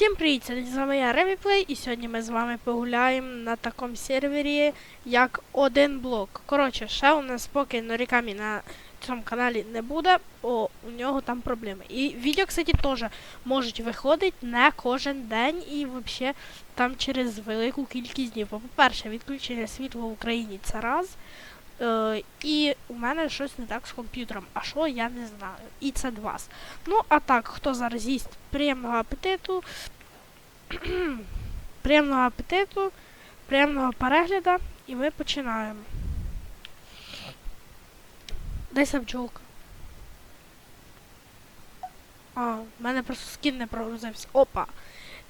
Всім привіт, сьогодні з вами я Ревіплей, і сьогодні ми з вами погуляємо на такому сервері, як один блок. Коротше, ще у нас поки Норікамі на цьому каналі не буде, бо у нього там проблеми. І відео, кстати, теж можуть виходити не кожен день і взагалі там через велику кількість днів. По-перше, відключення світла в Україні це раз. Е, і у мене щось не так з комп'ютером. А що я не знаю. І це два. Ну, а так, хто зараз їсть приємного апетиту. приємного апетиту, приємного перегляду, і ми починаємо. Десь бджолка. А, в мене просто скін не прогрузився. Опа.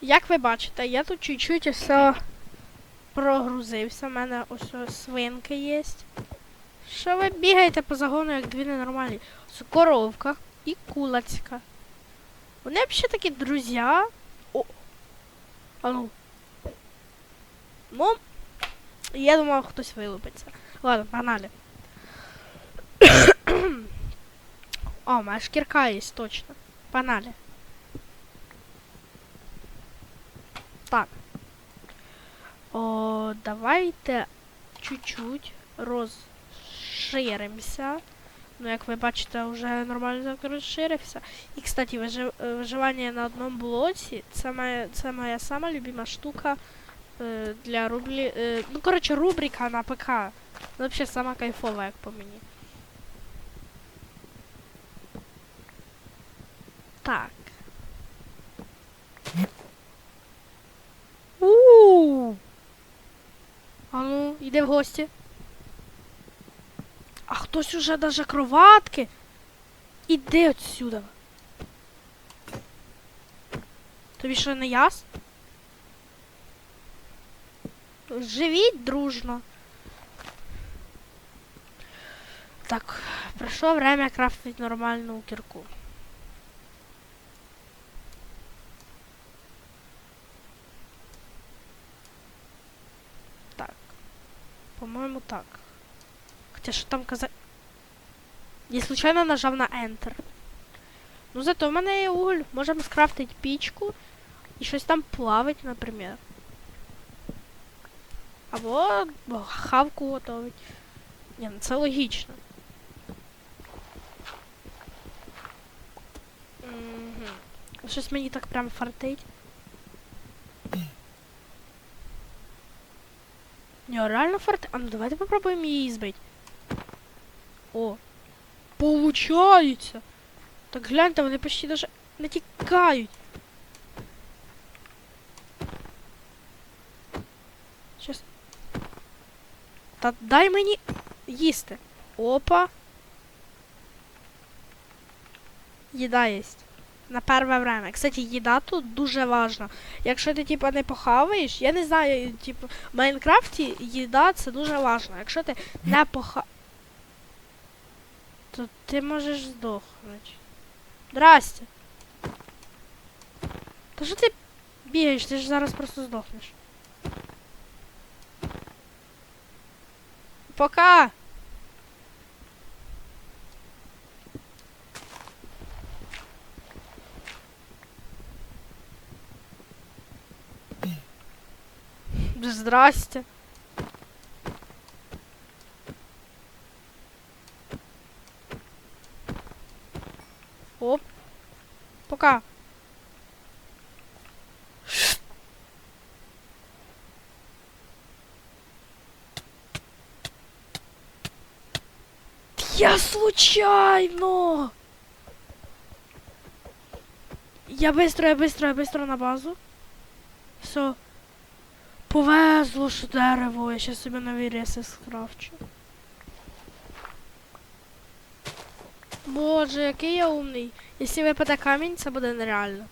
Як ви бачите, я тут чуть-чуть все прогрузився. У мене ось свинки є. Що ви бігаєте по загону, як дві ненормальні? Коровка і кулацька. Вони взагалі такі друзі. О. А ну. Ну, я думав, хтось вилупиться. Ладно, погнали. О, у мене шкірка є, точно. Погнали. Так. О, давайте чуть-чуть розширимося. Ну, як ви бачите, вже нормально розширився. І, кстати, вижив, виживання на одному блоці це моя, це моя сама любима штука е, для рублі. Е, ну, коротше, рубрика на ПК. Ну, взагалі сама кайфова, як по мені. Так. у А ну, йди в гості. А хтось уже даже кроватки. Іди отсюда. Тобі що не ясно? Живіть дружно. Так, прийшло время крафтить нормальну кірку. Так. По-моєму, так. Хотя що там казати? Я случайно нажав на Enter. Ну зато в мене є уголь. Можемо скрафтити пічку і щось там плавить, наприклад. Або хавку готовить. Ні, ну це логічно. Угу. Щось мені так прям фартить. Ні, реально фартить. А ну давайте попробуємо її збити. О. Получається. Так гляньте, вони почти даже не тікають. Щас. Та дай мені їсти. Опа. Їда є. На перше время. Кстати, їда тут дуже важна. Якщо ти типа не похаваєш, я не знаю, типу, в Майнкрафті їда це дуже важно. Якщо ти не поха... То ти можеш здохнути. Здрасте. Та що ти бігаєш? Ти ж зараз просто здохнеш. Пока! Здрасте. Оп. Пока. Я случайно. Я быстро, я быстро, я быстро на базу. Все. Повезло, що дерево. Я сейчас собі нові реси скрафчу. Боже, який я умний. Якщо випаде камінь, це буде нереально.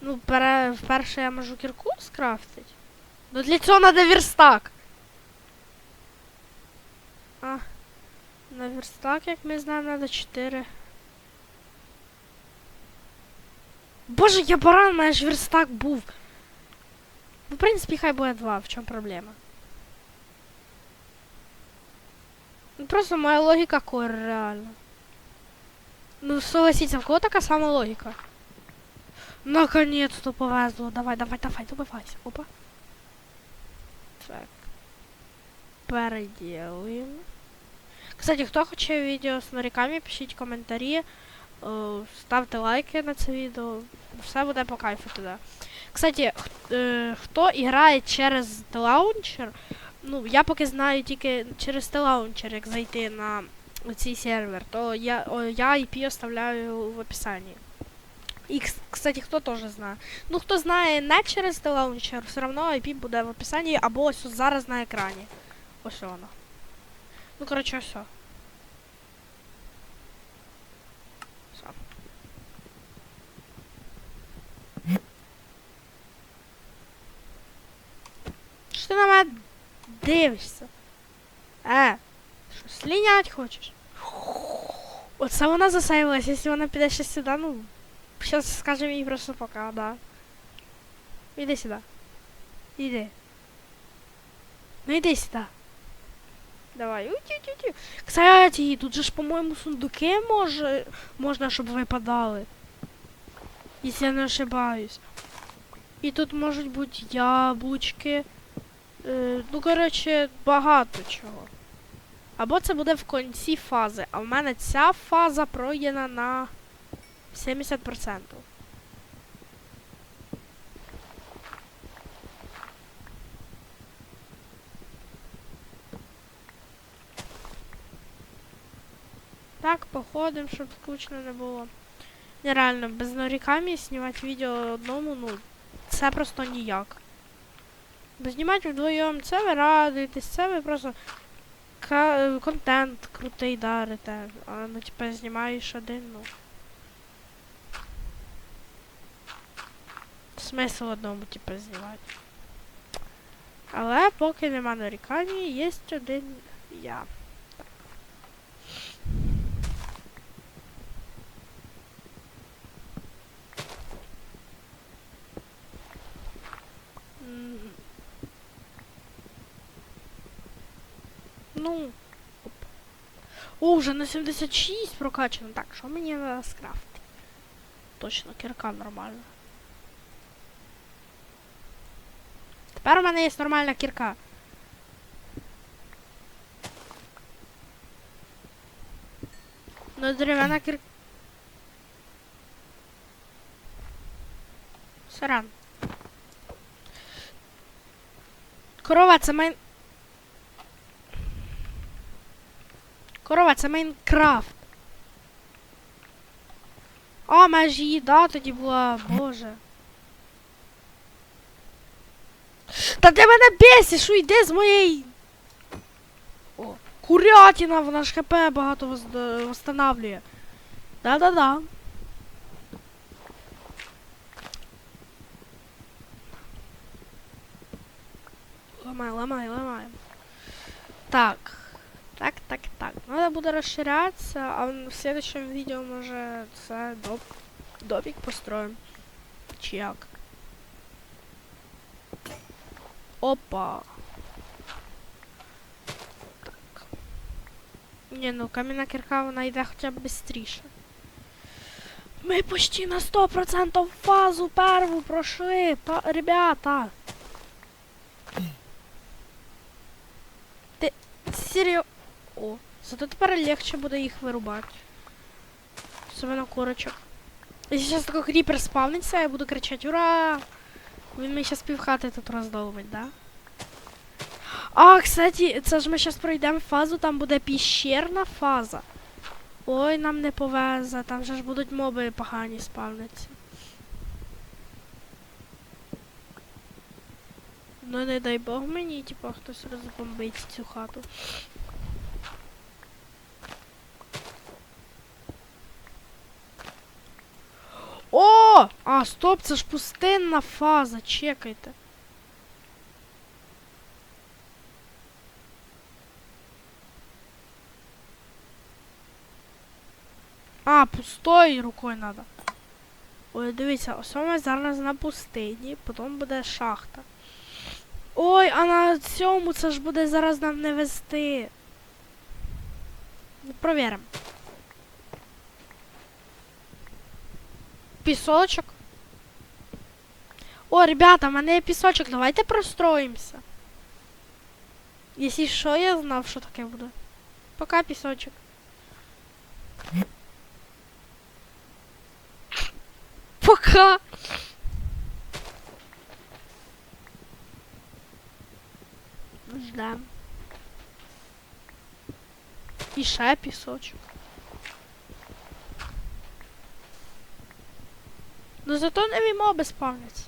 Ну, пере... вперше я можу кірку скрафтити. Ну для цього треба верстак. А. На верстак, як ми знаємо, треба 4. Боже, я баран, мене ж верстак був. Ну, в принципі, хай буде 2, в чому проблема. Ну, просто моя логіка кор, реально. Ну, согласіться, в кого така сама логіка? Наконец-то повезло. Давай, давай, давай, добивайся. Опа. Так. Переделуємо. Кстати, хто хоче відео з норіками, пишіть коментарі. е, Ставте лайки на це відео. Все буде по кайфу туди. Кстати, хто грає через телаунчер, ну, я поки знаю тільки через телаунчер, як зайти на цей сервер, то я, я IP оставляю в описанні. І, кстати, хто теж знає. Ну, хто знає не через телаунчер, все одно IP буде в описанні або ось зараз на екрані. Ось воно. Ну, коротше. Все. Що ти на мене дивишся? Е, що слінять хочеш? Оце вона засейвилась, якщо вона піде ще сюди, ну. Сейчас скажем їй просто пока, да. Іди сюди. Іди. Ну іди сюди. Давай. Уті-ті-ті. Кстати, тут же ж, по-моєму, сундуки може, можна, щоб випадали. Якщо я не ошибаюсь. І тут можуть бути яблучки. Е, ну, коротше, багато чого. Або це буде в кінці фази. А в мене ця фаза пройдена на 70%. Так, походим, щоб скучно не було. Нереально, без наріками знімати відео одному, ну, це просто ніяк. Бо знімати вдвоєм, це ви радуєтесь, це ви просто контент крутий дарите. А ну типа знімаєш один, ну. Смисл одному, типу, знімати. Але поки нема нарікань, є один я. М. Ну. Оп. О, вже на 76 прокачано. Так, що мені треба скрафти? Точно, кірка нормальна. Тепер у мене є нормальна кірка. Ну, дерев'яна кірка. Сорян. Корова, це майн... Корова, це Майнкрафт. А, межі їда тоді була, боже. Та ти мене бесиш, уйди з моєї. О, курятина, вона ж хп багато воз- восстанавлює. Да-да-да. Ламай, ламай, ламай. Так. Так, так, так. Надо буде розширятися, а в следующем відео може це доп... допік построїмо. Чи як? Опа. Так. Ні, ну кам'яна кірка вона йде хоча б швидше. Ми почти на 100% фазу перву пройшли, па- ребята. Ти серйозно? О, зато тепер легче буде їх вирубати. Особенно курочок. Якщо зараз такой кріпер спавниться, я буду кричати Ура! Він мені зараз півхати тут роздовбить, да? А, кстати, це ж ми зараз пройдемо фазу, там буде піщерна фаза. Ой, нам не повезе, там же ж будуть моби погані спавниться. Ну не дай Бог мені, типа, хтось розбомбить цю хату. О! А, стоп, це ж пустинна фаза, чекайте. А, пустою рукою надо. Ой, дивіться, ось ми зараз на пустині, потім буде шахта. Ой, а на цьому це ж буде зараз нам не вести. Провіримо. Пісочок. О, ребята, в мене є пісочок, давайте простроїмося. Якщо що, я знав, що таке буде. Пока пісочок. Пока. Ждем. І ще пісочок. Ну зато нові моби спавняться.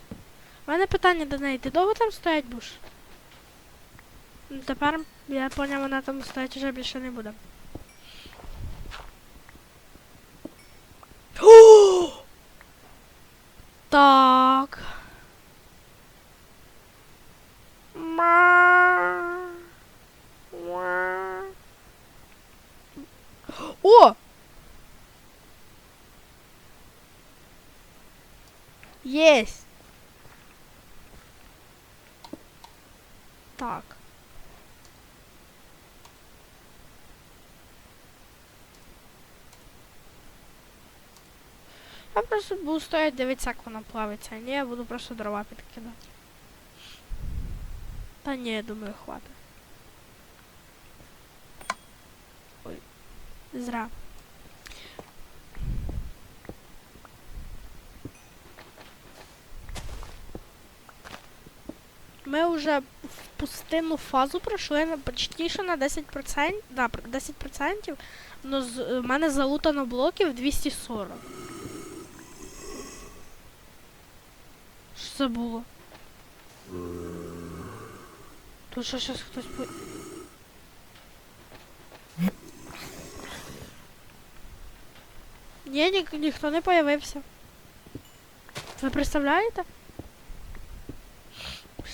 У мене питання до неї, ти довго там стоять будеш? Ну тепер я поняв, вона там стоять вже більше не буде. О! Так. Ма. Ма. О! Есть. Так. Я просто буду стоять дивитися, як вона плавиться. Ні, я буду просто дрова підкидати. Та ні, я думаю, хватить. Ой. Зря. Ми вже в пустинну фазу пройшли на почти що на 10%, да, 10%, но з у мене залутано блоків 240. Що це було? Тут що щас хтось по... Ні, ні, ніхто не появився. Ви представляєте?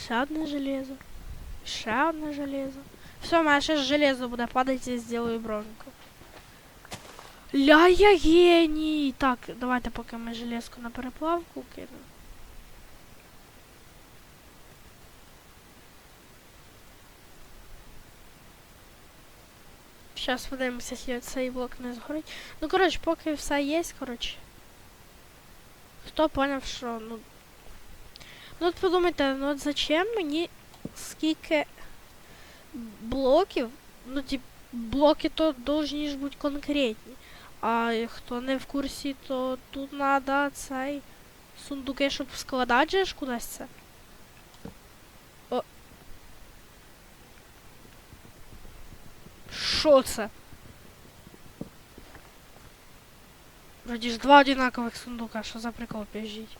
Ще одне железо. Ще одне железо. Все, мене ще железо буде падати, я зроблю броньку. Ля я геній! Так, давайте поки ми железку на переплавку кинемо. Зараз подивимося, якщо цей блок не згорить. Ну, коротше, поки все є, коротше. Хто поняв, що, ну. Ну от подумайте, ну от зачем мені скільки блоків? Ну, тип, блоки то должні ж бути конкретні. А хто не в курсі, то тут треба цей сундуки, щоб складати же ж кудись це. О. Що це? Вроді ж два одинакових сундука, що за прикол біжіть.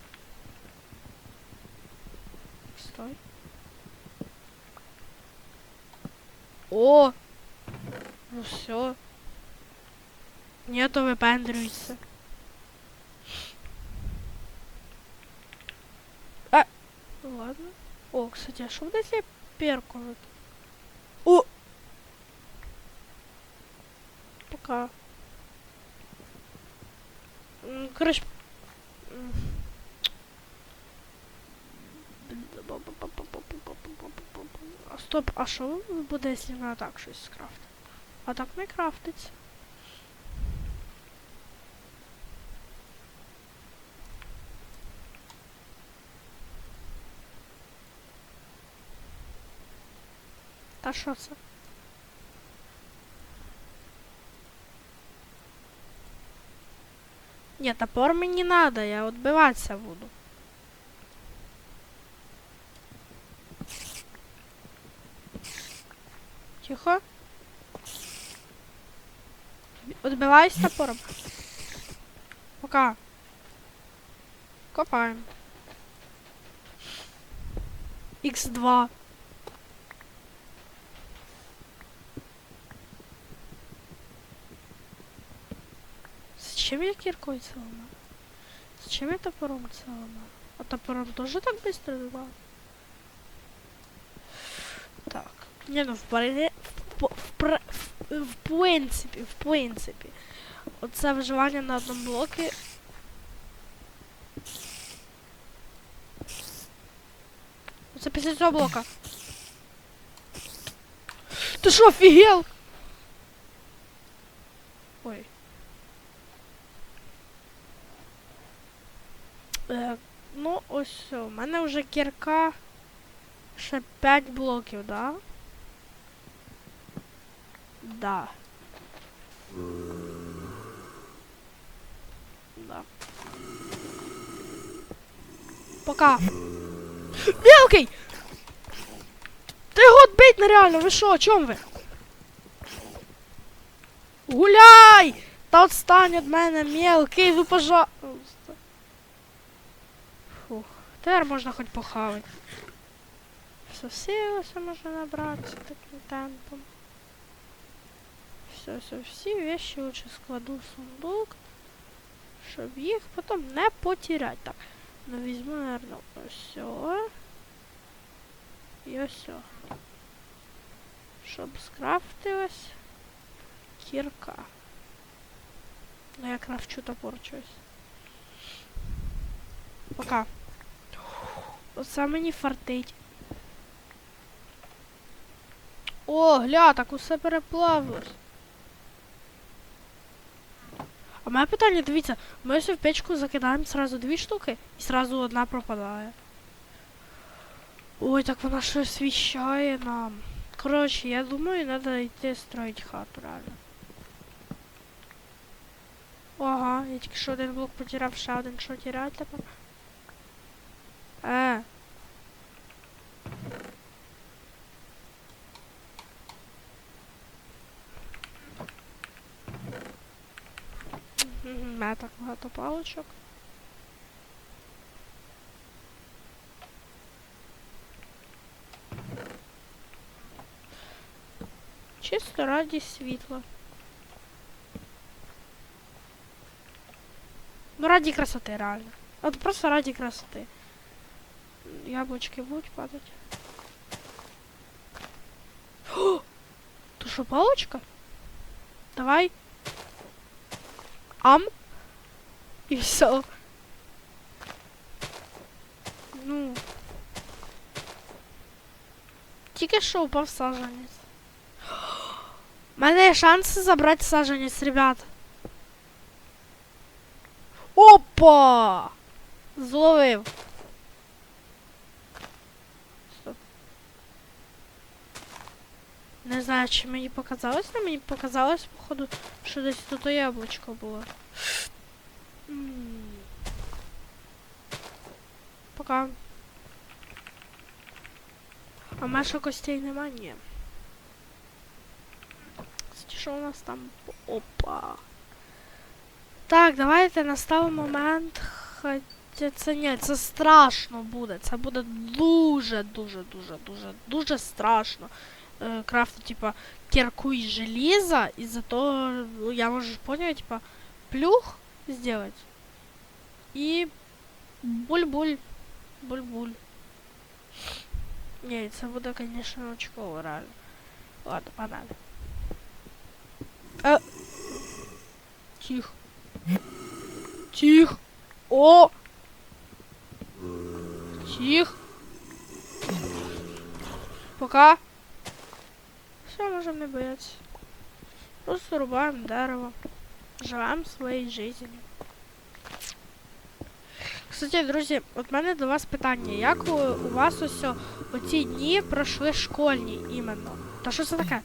Стой. О! Ну все. Нету выпендривается. А! Ну ладно. О, кстати, а что вот я перку? О! Пока. Короче. м. А стоп, а що буде, якщо на так щось скрафтити? А так не крафтиться. Та що це? Ні, топор мені не надо, я відбиватися буду. Тихо. Отбиваюсь топором. Пока. Копаем. Х2. Зачем я киркой це? Зачем я топором це? А топором тоже так быстро ламаю? Не, ну в паре... В, в, в, в принципі, в принципі. Оце виживання на одному блокі. Це після цього блока. Ти що, офігел? Ой. Е, ну, ось все, мене вже кірка ще 5 блоків, да? Да. Да. Пока. Мелкий! Ти його отбить нереально, ви що, о чому ви? Гуляй! Та отстань від мене, мелкий, ну пожалуйста. Фух, тепер можна хоч похавати. Все, все можна набратися таким темпом. Все, все, всі вещи лучше складу в сундук, щоб їх потім не потерять. Так, ну візьму, наверное, ось. І ось. Щоб скрафтилась кірка. Ну я крафчу топор щось. Пока. Оце мені фартить. О, гля, так усе переплавилось. А моє питання, дивіться, ми ось в печку закидаємо сразу дві штуки і сразу одна пропадає. Ой, так вона щось освіщає нам. Коротше, я думаю, треба йти строїти хату, реально. Ага, я тільки що один блок потеряв, ще один що тіряти тепер. Е. Мгм, Мене так багато паличок. Чисто раді світла. Ну, раді красоти, реально. От просто раді красоти. Яблочки будуть падати. О! То що, палочка? Давай. Ам. І все. Ну. Тільки що упав саженець. У мене є шанс забрати саженець, ребят. Опа! Зловив. Стоп. Не знаю, чи мені показалось, але мені показалось, походу, що десь тут яблучко було. Пока. А Маша костей нема? Ні. Кстати, Що у нас там? Опа. Так, давайте настав момент. Хоча це ні, це страшно буде. Це буде дуже, дуже, дуже, дуже, дуже страшно. Е, крафту, типа, кирку і желіза, і за того, ну, я можу поняти, типа, плюх сделать. І буль-буль. Буль-буль. Ні, це буде, конечно, очково, реально. Ладно, погнали. Е. Тихо. Тихо. О! Тихо. Пока. Все, можем не бояться. Просто рубаем дерево. Живем своєю жизнью. Кстати, друзі, от мене до вас питання. Як у, у вас ось оці дні пройшли школьні іменно? Та що це таке?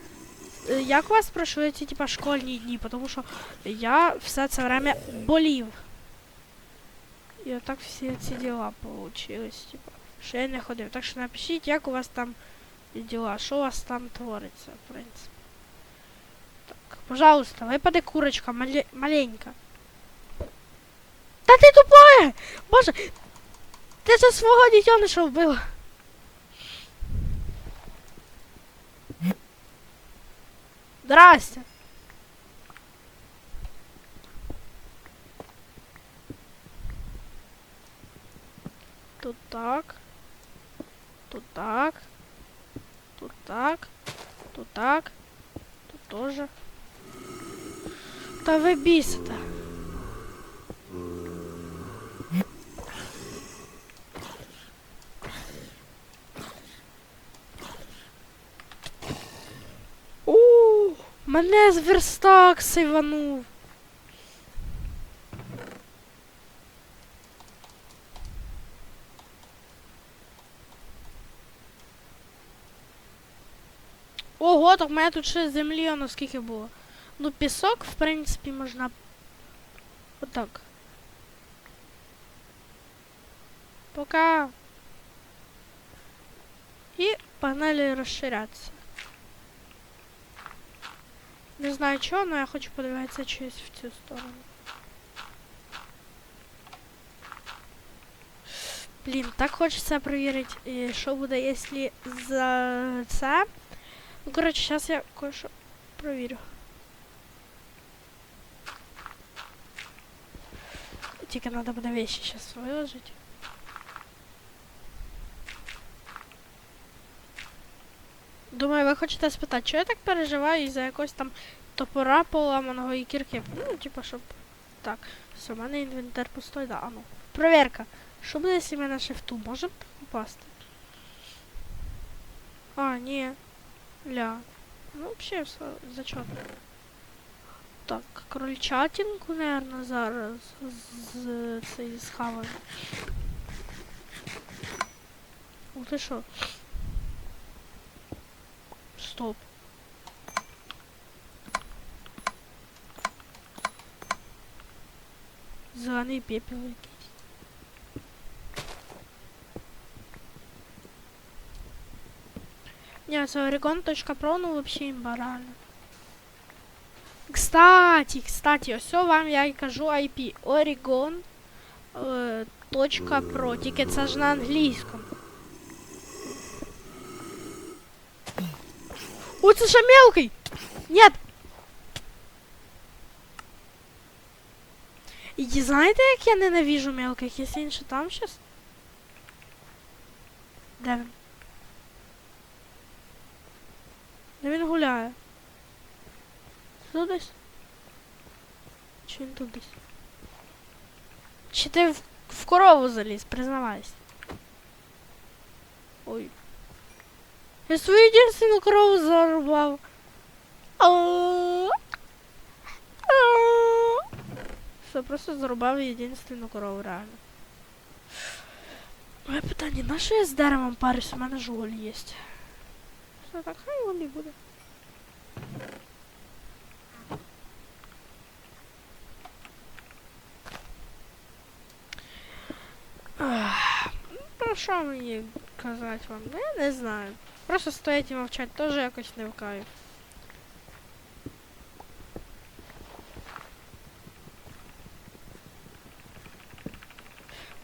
Е, Як у вас пройшли ці типа школьні дні? Тому що я все це время болів. І отак всі ці діла получились, типа. Що я не ходив. Так що напишіть, як у вас там діла, що у вас там твориться, в принципі. Так, пожалуйста, випаде курочка мале- маленька. Та ти тупая! Боже! Ти це свого дитяниша вбила. Здрасте. Тут так. Тут так. Тут так. Тут так. Тут тоже. Та ви бісите. Мене з верстак сейванув. Ого, так в мене тут ще землі, а скільки було. Ну, пісок, в принципі, можна. Отак. Пока. І погнали розширятися. Не знаю чого, але я хочу подивитися щось в цю сторону. Блін, так хочеться перевірити, е, що буде, якщо за це. Ну, коротше, зараз я кое-що провірю. Тільки треба буде вещи зараз виложити. Думаю, ви хочете спитати, чого я так переживаю із-за якогось там топора поламаного і кірки. Ну, типа, щоб. Так, все, у мене інвентар пустой, да, а ну. Проверка. Що буде, якщо ми на шифту? Може попасти? А, ні. Ля. Ну, вообще все зачетно. Так, крольчатинку, наверное, зараз з цей схаваємо. Ух ти що? Стоп. Зелений пепел якийсь. Не, це Oregon.pro, ну вообще имба, реально. Кстати, кстати, ось вам я і кажу IP. Oregon е, точка .pro, тільки це ж на англійському. Це ще мелкий! Нет! І знаєте, як я ненавижу мелких, якщо він ще там щас? Де він? Де він гуляє? Тут десь? Чи він тут десь? Чи ти в, в корову заліз, признавайся. Ой. Я свою єдинственну корову зарубав. Ау. Ау. Все, просто зарубав єдинственну корову, реально. Моє питання, на що я з деревом парюсь? У мене ж голь є. Все, так хай голі буде. Ах, ну, Про що мені казати вам? Ну, я не знаю. Просто стоять і мовчать теж якось не в кайф.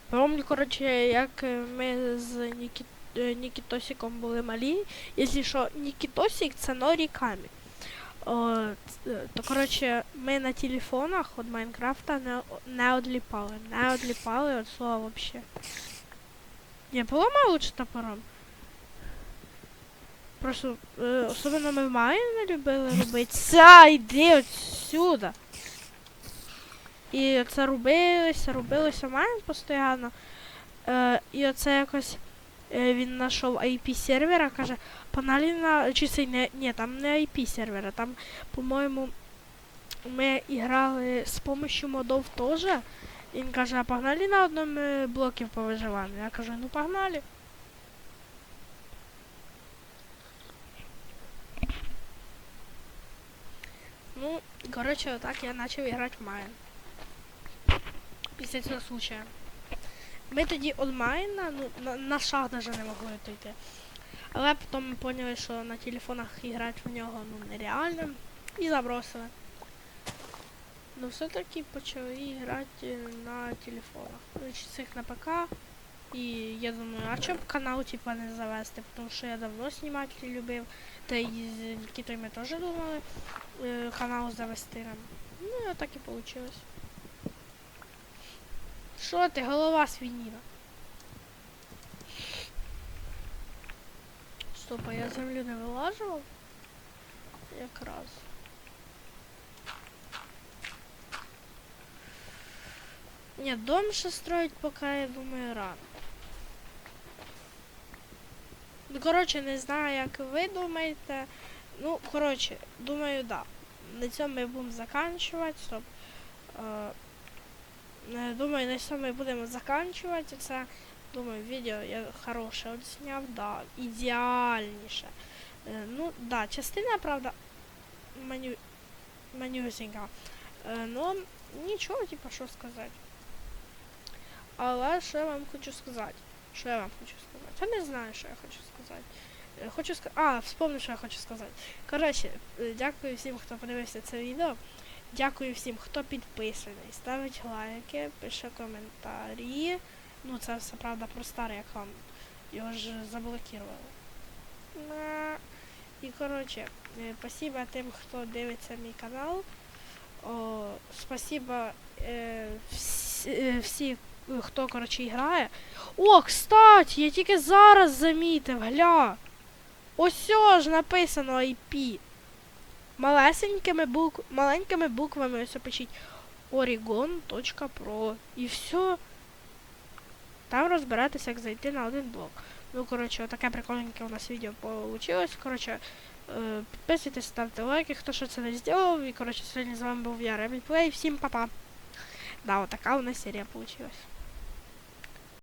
Помню, коротше, як ми з Нікі... е, Нікітосиком були малі. Якщо що, Нікітосик це Норікамі. Е, то, коротше, ми на телефонах від Майнкрафта не, не одліпали. Не одліпали від слова вообще. Не, поламай лучше топором. Просто, е, особливо ми в Майні любили робити. Ця, йди отсюда. І це робилося, робилося Майн постійно. Е, і оце якось е, він знайшов IP сервера, каже, погнали на. Чи це не. Ні, там не IP сервера, там, по-моєму, ми грали з помощью модов теж. Він каже, а погнали на одному е, по виживанню. Я кажу, ну погнали. Ну, коротше, отак я почав грати в Майн. Після цього случая. Ми тоді онлайна, ну, на, на шаг даже не могли дойти. Але потім ми поняли, що на телефонах грати в нього ну, нереально. І забросили. Ну все-таки почали грати на телефонах. Чи цих на ПК. І я думаю, а чому б канал типа не завести? Тому що я давно знімати любив. Та і з Нікітою ми теж думали е, канал завести нам. Ну і так і вийшло. Що ти, голова свиніна? Стоп, а я землю не вилажував? Якраз. Ні, дом ще строить, поки я думаю рано. Ну, коротше, не знаю, як ви думаєте. Ну, коротше, думаю, да. На цьому ми будемо заканчувати. Стоп. Е, Думаю, на цьому ми будемо заканчувати це. Думаю, відео я хороше зняв, да, ідеальніше. Е, ну, да, частина, правда, маню... манюсінька. Е, ну, нічого, типу, що сказати. Але що я вам хочу сказати? Що я вам хочу сказати? Я не знаю, що я хочу сказати. Е, Хочу сказати. А, вспомнив, що я хочу сказати. Коротше, е, дякую всім, хто подивився це відео. Дякую всім, хто підписаний, ставить лайки, пише коментарі. Ну, це все правда про старий аккаунт. Його ж заблокували. І коротше, е, спасибо тим, хто дивиться мій канал. О, спасибо е, всі, хто коротше грає. О, кстати, я тільки зараз замітив, гля. Ось ж написано IP. Малесенькими бук... маленькими буквами ось пишіть Oregon.pro. І все. Там розбиратися, як зайти на один блок. Ну, коротше, таке прикольненьке у нас відео получилось. Коротше, е, підписуйтесь, ставте лайки, хто що це не зробив. І коротше, сьогодні з вами був я, Реміплей. Всім па-па. Да, отака у нас серія получилась.